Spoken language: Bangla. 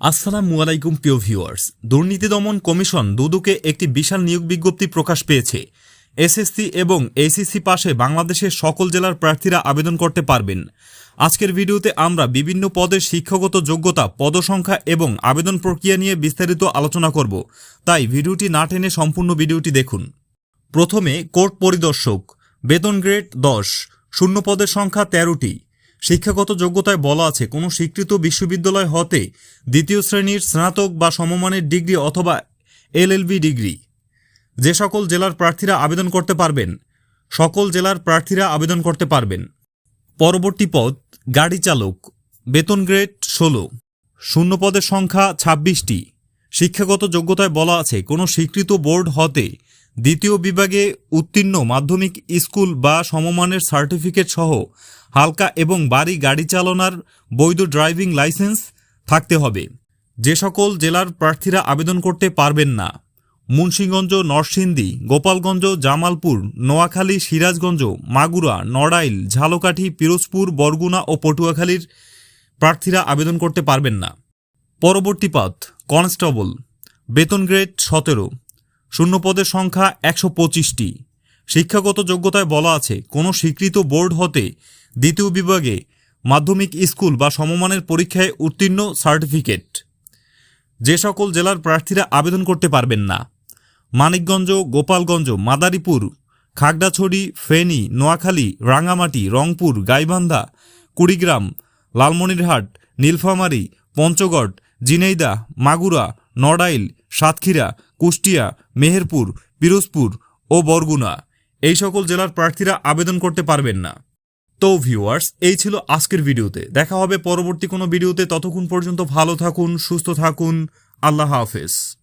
আসসালামু আলাইকুম, প্রিয় ভিউয়ার্স। দুর্নীতি দমন কমিশন দুদুকে একটি বিশাল নিয়োগ বিজ্ঞপ্তি প্রকাশ পেয়েছে। এসএসসি এবং এইচএসসি পাশে বাংলাদেশের সকল জেলার প্রার্থীরা আবেদন করতে পারবেন। আজকের ভিডিওতে আমরা বিভিন্ন পদের শিক্ষাগত যোগ্যতা, পদসংখ্যা এবং আবেদন প্রক্রিয়া নিয়ে বিস্তারিত আলোচনা করব। তাই ভিডিওটি না টেনে সম্পূর্ণ ভিডিওটি দেখুন। প্রথমে, কোর্ট পরিদর্শক, বেতন গ্রেড দশ, শূন্য পদের সংখ্যা তেরোটি। শিক্ষাগত যোগ্যতায় বলা আছে, কোনো স্বীকৃত বিশ্ববিদ্যালয় হতে দ্বিতীয় শ্রেণির স্নাতক বা সমমানের ডিগ্রি অথবা এলএলবি ডিগ্রি। যে সকল জেলার প্রার্থীরা আবেদন করতে পারবেন, সকল জেলার প্রার্থীরা আবেদন করতে পারবেন। পরবর্তী পদ, গাড়ি চালক, বেতন গ্রেড ষোলো। শূন্য পদের সংখ্যা ছাব্বিশটি। শিক্ষাগত যোগ্যতায় বলা আছে, কোনো স্বীকৃত বোর্ড হতে দ্বিতীয় বিভাগে উত্তীর্ণ মাধ্যমিক স্কুল বা সমমানের সার্টিফিকেট সহ হালকা এবং বাড়ি গাড়ি চালনার বৈধ ড্রাইভিং লাইসেন্স থাকতে হবে। যে সকল জেলার প্রার্থীরা আবেদন করতে পারবেন না। মুন্সীগঞ্জ, নরসিংদী, গোপালগঞ্জ, জামালপুর, নোয়াখালী, সিরাজগঞ্জ, মাগুরা, নড়াইল, ঝালকাঠি, পিরোজপুর, বরগুনা ও পটুয়াখালীর প্রার্থীরা আবেদন করতে পারবেন না। পরবর্তী পথ, কনস্টেবল, বেতন গ্রেড সতেরো। শূন্য পদের সংখ্যা একশো পঁচিশটি। শিক্ষাগত যোগ্যতায় বলা আছে, কোনো স্বীকৃত বোর্ড হতে দ্বিতীয় বিভাগে মাধ্যমিক স্কুল বা সমমানের পরীক্ষায় উত্তীর্ণ সার্টিফিকেট। যে সকল জেলার প্রার্থীরা আবেদন করতে পারবেন না। মানিকগঞ্জ, গোপালগঞ্জ, মাদারীপুর, খাগড়াছড়ি, ফেনী, নোয়াখালী, রাঙ্গামাটি, রংপুর, গাইবান্ধা, কুড়িগ্রাম, লালমনিরহাট, নীলফামারী, পঞ্চগড় জিনেইদা মাগুরা নড়াইল, সাতক্ষীরা, কুষ্টিয়া, মেহেরপুর, পিরোজপুর ও বরগুনা। এই সকল জেলার প্রার্থীরা আবেদন করতে পারবেন না। তো ভিউয়ার্স, এই ছিল আজকের ভিডিওতে। দেখা হবে পরবর্তী কোনো ভিডিওতে। ততক্ষণ পর্যন্ত ভালো থাকুন, সুস্থ থাকুন। আল্লাহ হাফেজ।